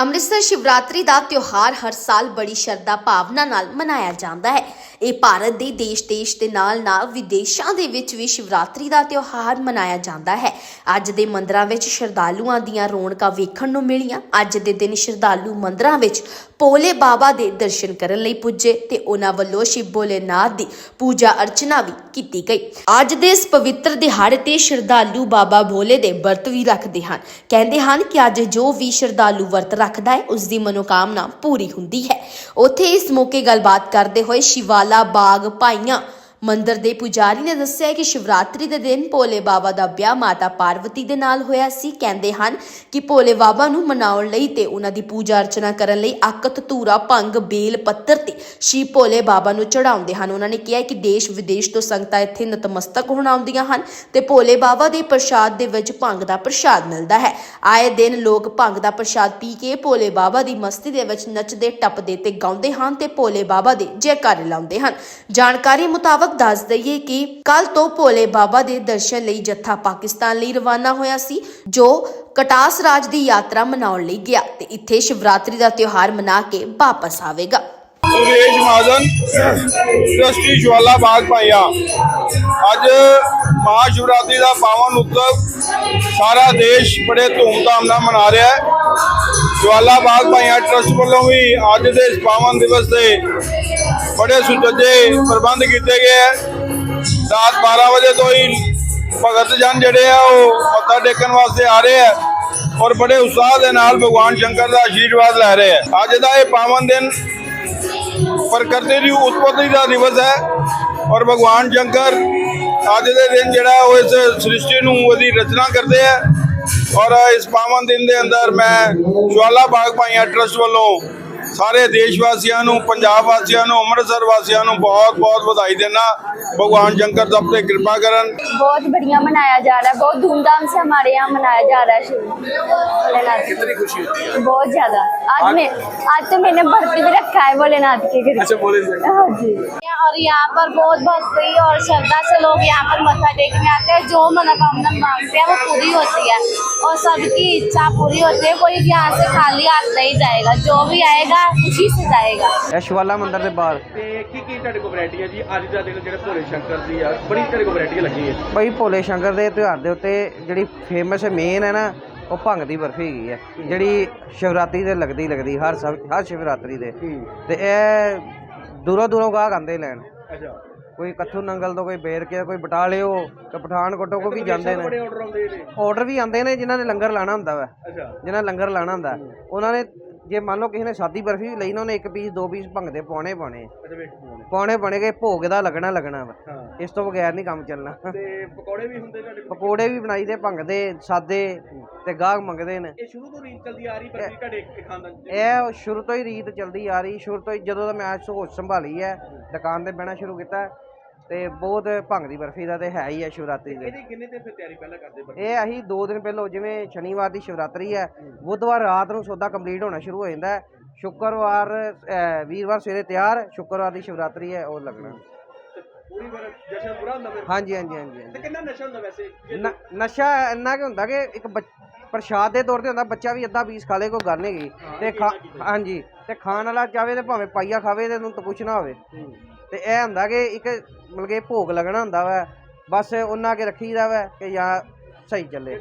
ਅੰਮ੍ਰਿਤਸਰ ਸ਼ਿਵਰਾਤਰੀ ਦਾ ਤਿਉਹਾਰ ਹਰ ਸਾਲ ਬੜੀ ਸ਼ਰਧਾ ਭਾਵਨਾ ਨਾਲ ਮਨਾਇਆ ਜਾਂਦਾ ਹੈ। ਇਹ ਭਾਰਤ ਦੇ ਦੇਸ਼-ਦੇਸ਼ ਦੇ ਨਾਲ-ਨਾਲ ਵਿਦੇਸ਼ਾਂ ਦੇ ਵਿੱਚ ਵੀ ਸ਼ਿਵਰਾਤਰੀ ਦਾ ਤਿਉਹਾਰ ਮਨਾਇਆ ਜਾਂਦਾ ਹੈ। ਅੱਜ ਦੇ ਮੰਦਰਾਂ ਵਿੱਚ ਸ਼ਰਧਾਲੂਆਂ ਦੀਆਂ ਰੌਣਕਾਂ ਵੇਖਣ ਨੂੰ ਮਿਲੀਆਂ। ਅੱਜ ਦੇ ਦਿਨ ਸ਼ਰਧਾਲੂ ਮੰਦਰਾਂ ਵਿੱਚ ਭੋਲੇ ਬਾਬਾ ਦੇ ਦਰਸ਼ਨ ਕਰਨ ਲਈ ਪੁੱਜੇ ਤੇ ਉਹਨਾਂ ਵੱਲੋਂ ਸ਼ਿਵ ਭੋਲੇਨਾਥ ਦੀ ਪੂਜਾ ਅਰਚਨਾ ਵੀ ਕੀਤੀ ਗਈ। ਅੱਜ ਦੇ ਇਸ ਪਵਿੱਤਰ ਦਿਹਾੜੇ ਤੇ ਸ਼ਰਧਾਲੂ ਬਾਬਾ ਭੋਲੇ ਦੇ ਵਰਤ ਵੀ ਰੱਖਦੇ ਹਨ। ਕਹਿੰਦੇ ਹਨ ਕਿ ਅੱਜ ਜੋ ਵੀ ਸ਼ਰਧਾਲੂ ਵਰਤ ਰੱਖਦਾ ਹੈ ਉਸ ਦੀ ਮਨੋਕਾਮਨਾ ਪੂਰੀ ਹੁੰਦੀ ਹੈ। ਉੱਥੇ ਇਸ ਮੌਕੇ ਗੱਲਬਾਤ ਕਰਦੇ ਹੋਏ ਸ਼ਿਵਾਲਾ ਬਾਗ ਭਾਈਆਂ ਮੰਦਰ ਦੇ ਪੁਜਾਰੀ ਨੇ ਦੱਸਿਆ ਕਿ ਸ਼ਿਵਰਾਤਰੀ ਦੇ ਦਿਨ ਭੋਲੇ ਬਾਬਾ ਦਾ ਵਿਆਹ ਮਾਤਾ ਪਾਰਵਤੀ ਦੇ ਨਾਲ ਹੋਇਆ ਸੀ। ਕਹਿੰਦੇ ਹਨ ਕਿ ਭੋਲੇ ਬਾਬਾ ਨੂੰ ਮਨਾਉਣ ਲਈ ਤੇ ਉਹਨਾਂ ਦੀ ਪੂਜਾ ਅਰਚਨਾ ਕਰਨ ਲਈ ਅਕਤ ਧੂਰਾ, ਭੰਗ, ਬੇਲ ਪੱਤਰ ਤੇ ਸ਼ਿਵ ਭੋਲੇ ਬਾਬਾ ਨੂੰ ਚੜਾਉਂਦੇ ਹਨ। ਉਹਨਾਂ ਨੇ ਕਿਹਾ ਕਿ ਦੇਸ਼ ਵਿਦੇਸ਼ ਤੋਂ ਸੰਗਤਾਂ ਇੱਥੇ ਨਤਮਸਤਕ ਹੋਣ ਆਉਂਦੀਆਂ ਹਨ ਤੇ ਭੋਲੇ ਬਾਬਾ ਦੇ ਪ੍ਰਸ਼ਾਦ ਦੇ ਵਿੱਚ ਭੰਗ ਦਾ ਪ੍ਰਸ਼ਾਦ ਮਿਲਦਾ ਹੈ। ਆਏ ਦਿਨ ਲੋਕ ਭੰਗ ਦਾ ਪ੍ਰਸ਼ਾਦ ਪੀ ਕੇ ਭੋਲੇ ਬਾਬਾ ਦੀ ਮਸਤੀ ਦੇ ਵਿੱਚ ਨੱਚਦੇ, ਟੱਪਦੇ ਤੇ ਗਾਉਂਦੇ ਹਨ ਤੇ ਭੋਲੇ ਬਾਬਾ ਦੇ ਜੈਕਾਰੇ ਲਾਉਂਦੇ ਹਨ। ਜਾਣਕਾਰੀ ਮੁਤਾਬਕ ਦੱਸ ਦਈਏ ਕਿ ਕੱਲ ਤੋਂ ਭੋਲੇ ਬਾਬਾ ਦੇ ਦਰਸ਼ਨ ਲਈ ਜੱਥਾ ਪਾਕਿਸਤਾਨ ਲਈ ਰਵਾਨਾ ਹੋਇਆ ਸੀ, ਜੋ ਕਟਾਸ ਰਾਜ ਦੀ ਯਾਤਰਾ ਮਨਾਉਣ ਲਈ ਗਿਆ ਤੇ ਇੱਥੇ ਸ਼ਿਵਰਾਤਰੀ ਦਾ ਤਿਉਹਾਰ ਮਨਾ ਕੇ ਵਾਪਸ ਆਵੇਗਾ। ਸੁਰੇਸ਼ ਮਹਾਜਨ, ਟਰਸਟੀ ਜਵਾਲਾ ਬਾਗ ਭਾਈਆ, ਅੱਜ ਮਹਾਸ਼ਿਵਰਾਤਰੀ ਦਾ ਪਾਵਨ ਉਤਸਵ ਸਾਰਾ ਦੇਸ਼ ਬੜੇ ਧੂਮਧਾਮ ਨਾਲ ਮਨਾ ਰਿਹਾ ਹੈ। ਜਵਾਲਾ ਬਾਗ ਭਾਈਆ, ਟਰਸਟ ਵੱਲੋਂ ਵੀ ਅੱਜ ਦੇ ਇਸ ਪਾਵਨ ਦਿਵਸ ਤੇ ਬੜੇ ਸੁਚੱਜੇ ਪ੍ਰਬੰਧ ਕੀਤੇ ਗਏ ਹੈ ਰਾਤ 12 ਵਜੇ ਤੋਂ ਹੀ ਭਗਤ ਜਨ ਜਿਹੜੇ ਆ, ਉਹ ਮੱਥਾ ਟੇਕਣ ਵਾਸਤੇ ਆ ਰਹੇ ਆ ਔਰ ਬੜੇ ਉਤਸ਼ਾਹ ਦੇ ਨਾਲ ਭਗਵਾਨ ਸ਼ੰਕਰ ਦਾ ਆਸ਼ੀਰਵਾਦ ਲੈ ਰਹੇ ਆ। ਅੱਜ ਦਾ ਇਹ ਪਾਵਨ ਦਿਨ ਪ੍ਰਕਿਰਤੀ ਦੀ ਉਤਪਤੀ ਦਾ ਦਿਵਸ ਹੈ ਔਰ ਭਗਵਾਨ ਸ਼ੰਕਰ ਅੱਜ ਦੇ ਦਿਨ ਜਿਹੜਾ ਉਹ ਇਸ ਸ੍ਰਿਸ਼ਟੀ ਨੂੰ ਉਹਦੀ ਰਚਨਾ ਕਰਦੇ ਆ। ਔਰ ਇਸ ਪਾਵਨ ਦਿਨ ਦੇ ਅੰਦਰ ਮੈਂ ਜਵਾਲਾ ਬਾਗ ਭਾਈਆਂ ਟਰਸਟ ਵੱਲੋਂ ਸਾਰੇ ਦੇਸ਼ ਵਾਸੀਆਂ ਨੂੰ, ਪੰਜਾਬ ਵਾਸੀਆਂ ਨੂੰ, ਅੰਮ੍ਰਿਤਸਰ ਵਾਸੀਆਂ ਨੂੰ ਬਹੁਤ ਬਹੁਤ ਵਧਾਈ ਦਿੰਦਾ। ਭਗਵਾਨ ਸ਼ੰਕਰ ਸਭ ਤੇ ਕਿਰਪਾ ਕਰਨ। ਬਹੁਤ ਬੜੀਆ ਮਨਾਇਆ ਜਾ ਰਿਹਾ, ਬਹੁਤ ਧੂਮਧਾਮ ਸੇ ਹਮਾਰੇ ਯਹਾਂ ਮਨਾਇਆ ਜਾ ਰਿਹਾ ਸ਼ੁਰੂ। कितनी खुशी होती है बहुत ज्यादा आज मैं आज तो मैंने भर्ती भी रखा है भोलेनाथ के घर अच्छा बोले से। हाँ जी और यहाँ पर बहुत भक्ति और श्रद्धा से लोग यहाँ पर मत्था टेकने आते हैं जो मनोकामना मांगते हैं वो पूरी होती है और सबकी इच्छा पूरी होती है कोई यहाँ से खाली हाथ नहीं जाएगा जो भी आएगा खुशी से जाएगा ਇਹ ਸ਼ਿਵਾਲਾ ਮੰਦਿਰ ਦੇ ਬਾਹਰ ਤੇ ਕੀ ਕੀ ਤੁਹਾਡੇ ਕੋਲ ਵੈਰਾਈਟੀ ਹੈ ਜੀ ਅੱਜ ਦਾ ਦਿਨ ਜਿਹੜੇ ਭੋਲੇ ਸ਼ੰਕਰ ਦੀ ਆ ਬੜੀ ਤੁਹਾਡੇ ਕੋਲ ਵੈਰਾਈਟੀ ਲੱਗੀ ਹੈ ਬਈ ਭੋਲੇ ਸ਼ੰਕਰ ਦੇ ਤਿਉਹਾਰ ਦੇ ਉੱਤੇ ਜਿਹੜੀ ਫੇਮਸ ਮੇਨ ਹੈ ਨਾ ਉਹ ਭੰਗ ਦੀ ਬਰਫੀ ਹੈਗੀ ਹੈ ਜਿਹੜੀ ਸ਼ਿਵਰਾਤਰੀ ਤੇ ਲੱਗਦੀ ਲੱਗਦੀ ਹਰ ਸਭ ਹਰ ਸ਼ਿਵਰਾਤਰੀ ਦੇ। ਤੇ ਇਹ ਦੂਰੋਂ ਦੂਰੋਂ ਗਾਹਕ ਆਉਂਦੇ ਲੈਣ। ਅੱਛਾ। ਕੋਈ ਕੱਥੂ ਨੰਗਲ ਤੋਂ ਕੋਈ ਬੇਰਕੇ ਕੋਈ ਬਟਾਲਿਓ ਤੇ ਪਠਾਨਕੋਟੋਂ ਕੋ ਵੀ ਜਾਂਦੇ ਬੜੇ ਨੇ। ਆਰਡਰ ਆਉਂਦੇ ਨੇ? ਆਰਡਰ ਵੀ ਆਉਂਦੇ ਨੇ ਜਿਨ੍ਹਾਂ ਨੇ ਲੰਗਰ ਲਾਣਾ ਹੁੰਦਾ ਵਾ। ਅੱਛਾ। ਜਿਨ੍ਹਾਂ ਨੇ ਲੰਗਰ ਲਾਣਾ ਹੁੰਦਾ। ਉਹਨਾਂ ਨੇ ਜੇ ਮੰਨ ਲਓ ਕਿਸੇ ਨੇ ਸਾਦੀ ਬਰਫੀ ਵੀ ਲਈ ਨਾ ਉਹਨੇ ਇੱਕ ਪੀਸ ਦੋ ਪੀਸ ਭੰਗ ਦੇ ਪਾਉਣੇ। ਪਾਉਣੇ ਅੱਛਾ ਵੇਟ ਫੋਨ ਪਾਉਣੇ ਬਣੇ ਗਏ ਭੋਗ ਦਾ ਲੱਗਣਾ ਲੱਗਣਾ ਵਾ। ਹਾਂ। ਇਸ ਤੋਂ ਬਗੈਰ ਨਹੀਂ ਕੰਮ ਚੱਲਣਾ। ਤੇ ਪਕੌੜੇ ਵੀ ਹੁੰਦੇ ਤੁਹਾਡੇ ਕੋਲ? ਪਕੌੜੇ ਵੀ ਬਣਾਈ ਦੇ ਭੰਗ ਦੇ ਸਾਦੇ ਤੇ ਗਾਹਕ ਮੰਗਦੇ ਨੇ। ਇਹ ਸ਼ੁਰੂ ਤੋਂ ਰੀਤ ਚੱਲਦੀ ਆ ਰਹੀ ਪਰ ਤੁਹਾਡੇ ਖਾਨਦਾਨ ਚ ਇਹ ਸ਼ੁਰੂ ਤੋਂ ਹੀ ਰੀਤ ਚੱਲਦੀ ਆ ਰਹੀ ਸ਼ੁਰੂ ਤੋਂ ਹੀ ਜਦੋਂ ਦਾ ਮੈਂ ਸੋਚ ਸੰਭਾਲੀ ਹੈ ਦੁਕਾਨ ਤੇ ਬਹਿਣਾ ਸ਼ੁਰੂ ਕੀਤਾ ਤੇ ਬਹੁਤ ਭੰਗ ਦੀ ਬਰਫੀ ਦਾ ਤੇ ਹੈ ਹੀ ਹੈ ਸ਼ਿਵਰਾਤਰੀ ਦੇ। ਇਹਦੀ ਕਿੰਨੇ ਦਿਨ ਫਿਰ ਤਿਆਰੀ ਪਹਿਲਾਂ ਕਰਦੇ ਪਰ ਇਹ ਅਸੀਂ 2 ਦਿਨ ਪਹਿਲਾਂ ਜਿਵੇਂ ਸ਼ਨੀਵਾਰ ਦੀ ਸ਼ਿਵਰਾਤਰੀ ਹੈ ਬੁੱਧਵਾਰ ਰਾਤ ਨੂੰ ਸੌਦਾ ਕੰਪਲੀਟ ਹੋਣਾ ਸ਼ੁਰੂ ਹੋ ਜਾਂਦਾ ਹੈ। ਸ਼ੁੱਕਰਵਾਰ ਅਹ, ਵੀਰਵਾਰ ਸਵੇਰੇ ਤਿਆਰ ਸ਼ੁੱਕਰਵਾਰ ਦੀ ਸ਼ਿਵਰਾਤਰੀ ਹੈ ਉਹ ਲੱਗਣਾ। ਪੂਰੀ ਵਾਰ ਜਸ਼ਨ ਪੂਰਾ ਹੁੰਦਾ ਫਿਰ? ਹਾਂਜੀ ਹਾਂਜੀ ਹਾਂਜੀ ਹਾਂਜੀ। ਤੇ ਕਿੰਨਾ ਨਸ਼ਾ ਹੁੰਦਾ ਵੈਸੇ? ਨ- ਨਸ਼ਾ ਇੰਨਾ ਕਿ ਹੁੰਦਾ ਕਿ ਇੱਕ ਬੱਚ- ਪ੍ਰਸ਼ਾਦ ਦੇ ਤੌਰ ਤੇ ਹੁੰਦਾ ਬੱਚਾ ਵੀ ਅੱਧਾ ਪੀਸ ਖਾ ਲੇ ਕੋਈ ਗੱਲ ਨਹੀਂ ਗਈ ਤੇ ਖਾ ਹਾਂਜੀ ਤੇ ਖਾਣ ਵਾਲਾ ਚਾਵੇ ਤੇ ਭਾਵੇਂ ਪਾਈਆ ਖਾਵੇ ਤੇ ਉਹਨੂੰ ਤਾਂ ਕੁਛ ਨਾ ਹੋਵੇ ਤੇ ਇਹ ਹੁੰਦਾ ਕਿ ਇੱਕ ਮਤਲਬ ਕਿ ਭੋਗ ਲੱਗਣਾ ਹੁੰਦਾ ਵਾ ਬਸ ਉਹਨਾਂ ਕੇ ਰੱਖੀਦਾ ਵਾ ਕਿ ਜਾਂ ਸਹੀ ਚੱਲੇ।